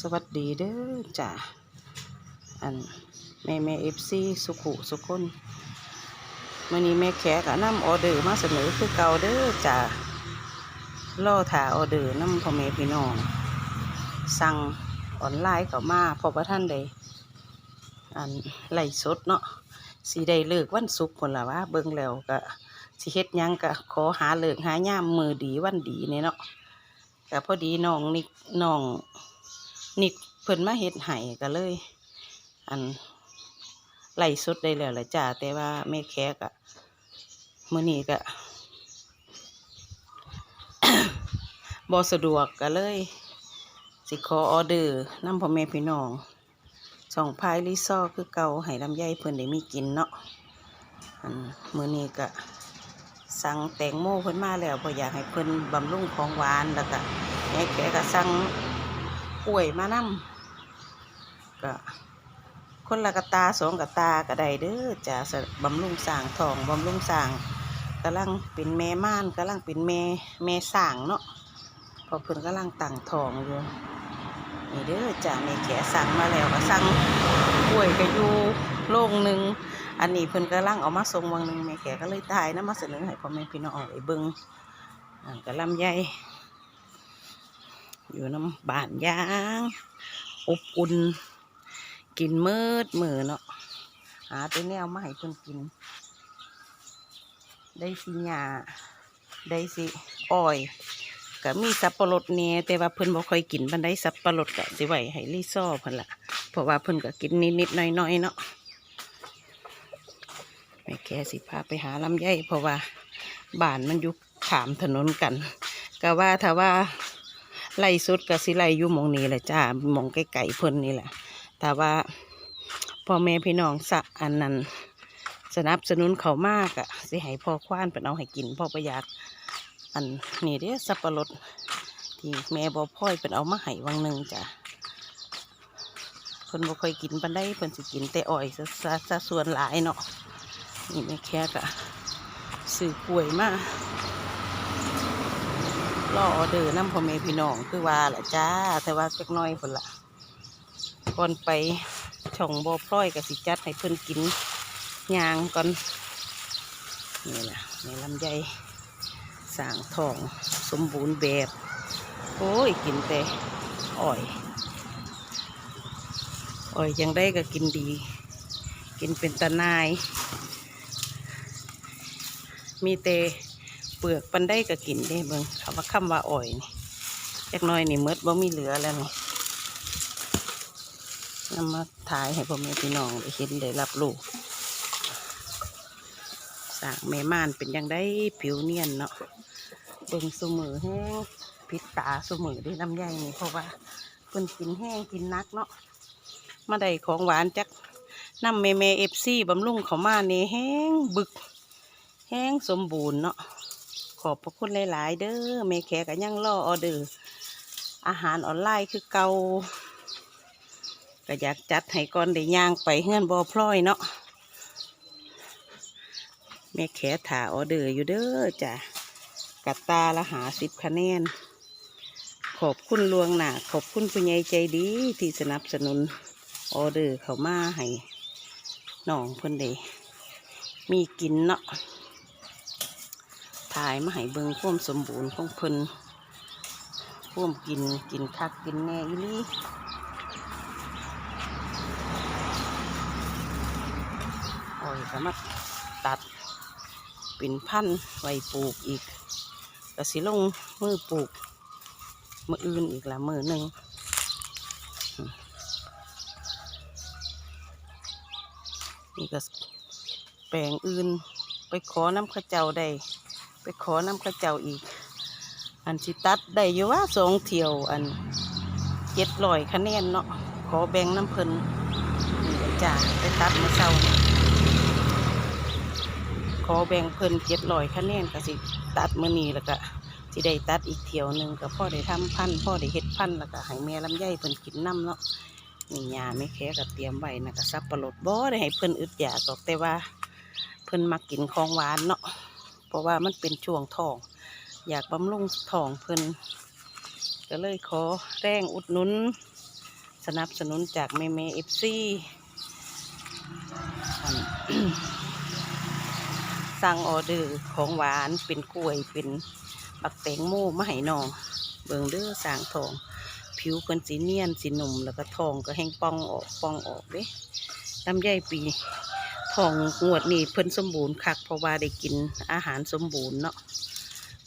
สวัสดีเด้อจ้ะอันแม่แม่เอฟซีสุขุสุคนมื่อนี้แม่แขกะนำออเดอร์มาเสนอคือเก่าเด้อจ้ะล่อถาออเดอร์นำพ่อแม่พี่น้องสั่งออนไลน์เข้ามาเพอประท่านใดอันไล่สดเนาะสีได้เลิกวันศุกร์คนละวะเบิ่งแล้วก็สิเฮ็ดยังก็ขอหาเลิกหาย่ามมือดีวันดีเนี่ยเนาะ ก็พอดีน้องนิกน้องนี่เพิ่นมาเฮ็ดให้ก็เลย อันไล่สดได้แล้วล่ะจ้าแต่ว่าแม่แขกอะมื้อนี้ก็บ่สะดวกก็เลย สิขอออเดอร์นำพ่อแม่พี่น้องสองพายรีซอคือเก่าให้ลำไยเพิ่นได้มีกินเนาะอันมื้อนี้ก็ สั่งแตงโมเพิ่นมาแล้วเพราะอยากให้เพิ่นบำรุงของหวานแล้วก็แม่แขกก็สั่งป่วยมานำก็คนละกะตาสองกะตาก็ได้เด้อจะบำรุงสร้างทองบำรุงสร้างกำลังเป็นแม่ม่านกำลังเป็นแม่แม่สร้างเนาะพอเพิ่นกำลังตั้งทองอยู่นี่เด้อจะแม่แขสั่งมาแล้วก็สั่งป่วยก็อยู่โรงหนึ่ง อันนี้เพิ่นกำลังเอามาส่งวังหนึ่งแม่แขก็เลยถ่ายนะมาเสนอให้พ่อแม่พี่น้องได้เบิงอันกะลำไยอยู่น้ำบานยางอบอุ่นกินมืดมือเนาะหาแต่แนวมาให้เพิ่นกิน ได้สิหญ้าได้สิอ้อยก็มีสับปะรดเนี่ยแต่ว่าเพิ่นบ่ค่อยกินบันไดสับปะรดก็สิไหวให้รีซ่อเพิ่นละเพราะว่าเพิ่นก็กินนิดๆหน้อยๆเนาะ ม่แกสิพาไปหาลำไยเพราะว่าบ้านมันอยู่ขามถนนกันก็ว่าถ้าว่าไล่สุดกับสิไล่อยู่มองนี้แหละจ้ามองไก่ๆเพิ่นนี่แหละแต่ว่าพ่อแม่พี่น้องสะอันนั้นสนับสนุนเขามากอะสิให้พ่อคว้านเป็นเอาให้กินพ่อประหยัดอันนี่เด้สับปะรดที่แม่บอพ่อยเป็นเอามาให้วังหนึ่งจ้ะเพิ่นบ่ค่อยกินปันได้เพิ่นสิกินแต่อ้อยซะซะส่วนหลายเนาะ นี่แม่แค่กะซื้อกล้วยมากรอออเดอร์น้ำพ่อแม่พี่น้องคือว่าละจ้า แต่ว่าจักน้อยคนละก่อนไปช่องบ่อพร้อยกับสิจัดให้เพิ่นกินยางก่อนนี่แหละในลำไยสร้างทองสมบูรณ์แบบ โอ้ย กินแต่อ่อยอ่อยยังได้ก็กินดี กินเป็นตะนาย มีแต่เปลือกปันได้ก็กินได้เบิ่งคำว่าคำว่าอ่อยนี่จักน้อยนี่หมดบ่มีเหลือแล้วนี่นำมาถ่ายให้พ่อแม่พี่น้องได้เห็นได้รับรู้สางแม่ม่านเป็นยังได้ผิวเนียนเนาะเบิ่งสมือแห้งพิษตาสมือได้น้ำใยนี่เพราะว่าเพิ่นกินแห้งกินนักเนาะมาได้ของหวานจักน้ำเมเมเอฟซีบำรุงเขามาเนี่แห้งบึก แห้งสมบูรณ์เนาะขอบพระคุณหลาย ๆ เด้อแม่แขกก็ยังรอออเดอร์อาหารออนไลน์คือเก่าก็อยากจัดให้ก่อนได้ย่างไปเฮือนบอพลอยเนาะแม่แขถาออเดอร์อยู่เด้อจ้ะกัตตาละหาสิบคะแนน ขอบคุณลวงหนาขอบคุณผู้ใหญ่ใจดีที่สนับสนุนออเดอร์เขามาให้น้องเพิ่นได้มีกินเนาะ ถ่ายมาให้เบิ่งควมสมบูรณ์ของเพิ่นควมกินกินคักกินแน่อีลีโอ้ยก็มารถตัดเป็นพันธุ์ไว้ปลูกอีกก็สิลงมือปลูกมืออื่นอีกละมือหนึ่งนี่ก็แปลงอื่นไปขอน้ำข้าเจ้าได้ ไปขอน้ำข้าเจ้าอีก อันสิตัดได้อยู่ว่าสองเที่ยวอันเจ็ดร้อยคะแนนเนาะขอแบ่งน้ำเพิ่นนี่าไปตัดมาเศร้าขอแบ่งเพิ่นเจ็ดร้อยคะแนนก็สิตัดมือนีแล้วก็สิได้ตัดอีกเที่ยวหนึ่งก็พ่อได้ทำพันพ่อได้เฮ็ดพันแล้วก็ให้แม่ลำไยเพิ่นกินน้ำเนาะนี่ยาไม่แค่ก็เตรียมไว้นะก็ซับปะรดบ่ได้ให้เพิ่นอึดอยากอกแต่ว่า เพิ่นมักกินของหวานเนาะ เพราะว่ามันเป็นช่วงทอง อยากบำรุงทองเพิ่นก็เลยขอแรงอุดหนุน สนับสนุนจากเมเมเอฟซีสั่งออเดอร์ของหวานเป็นกล้วยเป็นบักแตงโมมาให้น้องเบิงเด้อสางทอง ผิวเพิ่นสีเนียนสีหนุ่มแล้วก็ทองก็แห้งปองออกปองออกเด้ลำไยปี ทองงวดนี้เพิ่นสมบูรณ์คักเพราะว่าได้กินอาหารสมบูรณ์เนาะ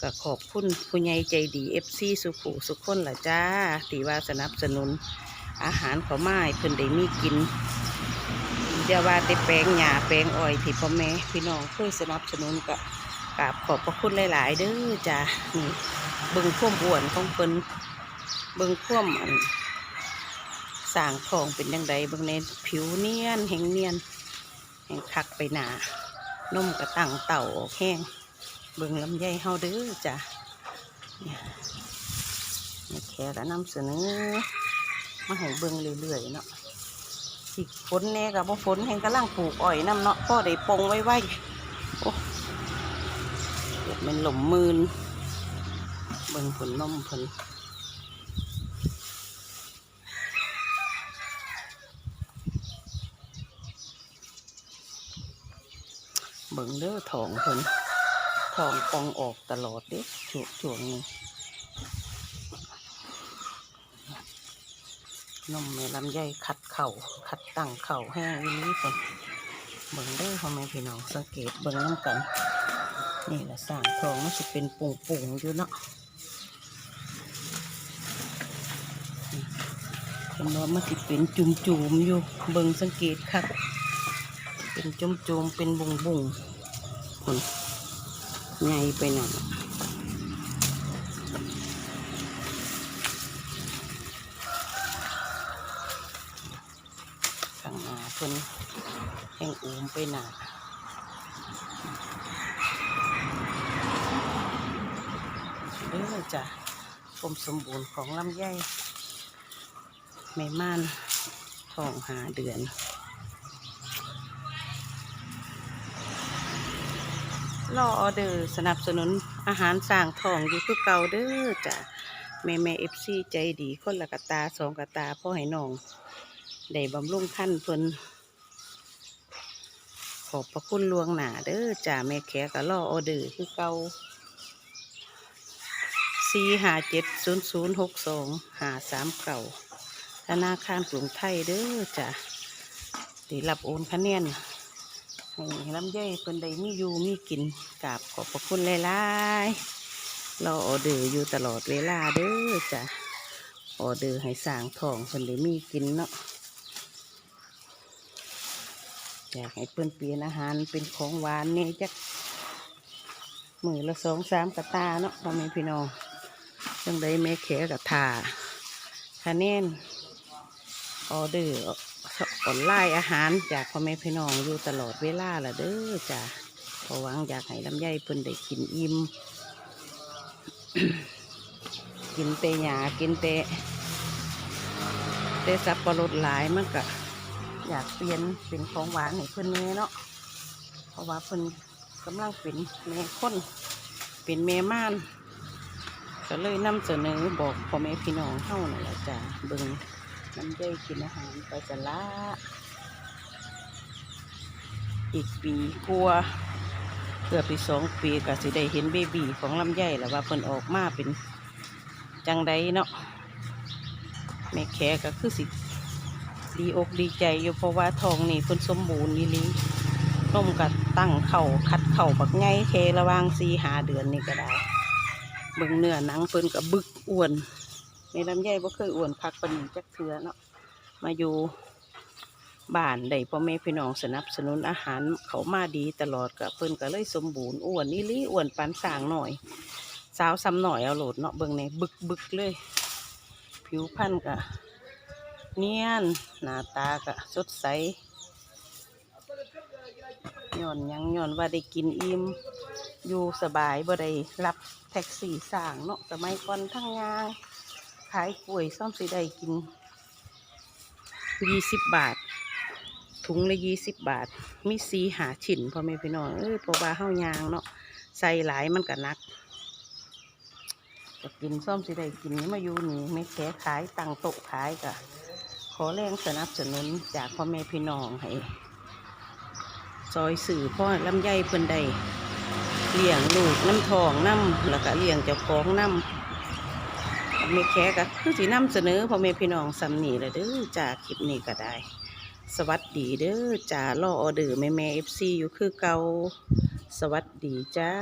ก็ขอบคุณผู้ใหญ่ใจดีเอฟซีสุขุสุขคนละจ้าที่ว่าสนับสนุนอาหารเขามาให้เพิ่นได้มีกินอย่าว่าแต่แปลงหญ้าแปลงอ้อยที่พ่อแม่พี่น้องเคยสนับสนุนก็กราบขอบพระคุณหลาย ๆ เด้อจ้านี่เบิ่งควมอ้วนของเพิ่นเบิ่งคว่ำอันสางทองเป็นยังไงเบิ่งในผิวเนียนแห้งเนียน งคักไปหนานมกระตังเต่าออกแห้งเบิ่งลำไยเฮาเด้อจ้ะเนี่ยแค่ละนำเสนอมาให้เบิ่งเรื่อยๆเนาะสิฝนแน่กับบ่ฝนแห่งกำลังปลูกอ้อยน้ำเนาะพ่อได้ปงไว้ไว้โอ้เกิดเป็นหล่มมืนเบิ่งผลนมผล เบิ่งเด้อทองเพิ่นทองปองออกตลอดเด้ช่วงช่วงนี้นมแม่ลำไยขัดเข่าขัดตั้งเข่าแห้งนี้เพิ่นเบิ่งเด้อพ่อแม่พี่น้องสังเกตเบิ่งน้ำกัน นี่แหละสร้างทองมันจะเป็นปุ่งปุ่งอยู่เนาะเห็นว่ามันจะเป็นจุ่มจุมๆอยู่เบิ่งสังเกตคัก เป็นจุ่มจมๆ เป็นบุงบุงคนใหญ่ไปหน่อยข้างหน้าเพิ่นแห้งอูมไปหนาเออจ้ะความสมบูรณ์ของลำไยแม่ม่านทองหาเดือน รอออเดอร์สนับสนุนอาหารสร้างทองอยู่คือเก่าเด้อจ้ะแม่แม่เอฟซีใจดีคนละกะตาสองกะตาพ่อให้น้องได้บำรุงท่านเพิ่นขอบพระคุณลวงหนาเด้อจ้ะแม่แขกะรอออเดอร์คือเก่าสี่ห้าเจ็ดศูนย์ศูนย์หกสองห้าสามเก่าธนาคารกรุงไทยเด้อจ้ะที่รับโอนคะแนน ให้ลำไยเพิ่นได้มีอยู่มีกินกราบขอบพระคุณหลายๆเราออเดอร์อยู่ตลอดเวลาเด้อจ้ะออเดอร์ให้สร้างทองเพิ่นได้มีกินเนาะอยากให้เพิ่นเปลี่ยนอาหารเป็นของหวานเนี่จักมือละสองสามกระตาเนาะพ่อแม่พี่น้องจังได้แม่แขกับทาคะแนนออเดอร์ ออนไลน์อาหารจากพ่อแม่พี่น้องอยู่ตลอดเวลาละเด้อจ้ะพอหวังอยากให้ลำไยเพิ่นได้กินอิ่มกินเตหยากินเตเตสับปะรดหลายมันก็อยากเปลี่ยนเป็นของหวานให้เพิ่นแม่เนาะเพราะว่าเพิ่นกำลังเป็นแม่คนเป็นแม่ม่านก็เลยนำเสนอบอกพ่อแม่พี่น้องเฮานั่นแหละจ้ะเบิ่ง น้ำใจกินอาหารไปจะละอีกปีกลัวเกือบปีสองปีก็สิได้เห็นเบบีของลำไยแล้วว่าเพิ่นออกมาเป็นจังใดเนาะแม่แขก็คือสิดีอกดีใจอยู่เพราะว่าทองนี่เพิ่นสมบูรณ์นี่ลีนมก็ตั้งเข่าคัดเข่าบักไงเคระวางสีหาเดือนนี่ก็ได้เบิ่งเนื้อหนังเพิ่นก็บึกอ้วน แม่ลำไยบ่เคยอ้วนคักปนีจักเทือเนาะมาอยู่บ้านได้พ่อแม่พี่น้องสนับสนุนอาหารเขามาดีตลอดกับเพิ่นก็เลยสมบูรณ์อ้วนนี่ลีอ้วนปานสางหน่อย สาวซ้ำหน่อยเอาโหลดเนาะเบิ่งในบึกบึกเลย ผิวพรรณก็เนียนหน้าตาก็สดใสย้อนยังย้อนว่าได้กินอิ่มอยู่สบายบ่ได้รับแท็กซี่สร้างเนาะสมัยก่อนทั้งงาน ขายกล้วยซ่อมสิได้กินยี่สิบบาท ถุงละยี่สิบบาท มีสีหาชิ้นพ่อแม่พี่น้องเอ้ยเพราะว่าเฮายางเนาะใส่หลายมันก็นักจะกินซ่อมสิได้กินมาอยู่นี่ไม่แค่ขายตังโต๊ะขายกะขอแรงสนับสนุนจากพ่อแม่พี่น้องให้ซอยสื่อพ่อลำไยเพิ่นได้เลี้ยงลูกน้ำทองน้ำแล้วก็เลี้ยงเจ้าของน้ำ ไม่แค่ก็คือสีนำเสนอพ่อแม่พี่น้องสำนีเลยเด้อจากคลิปนี้ก็ได้ สวัสดีเด้อจ่ารอออเดอร์แม่แม่เอฟซีอยู่คือเก่าสวัสดีจ้า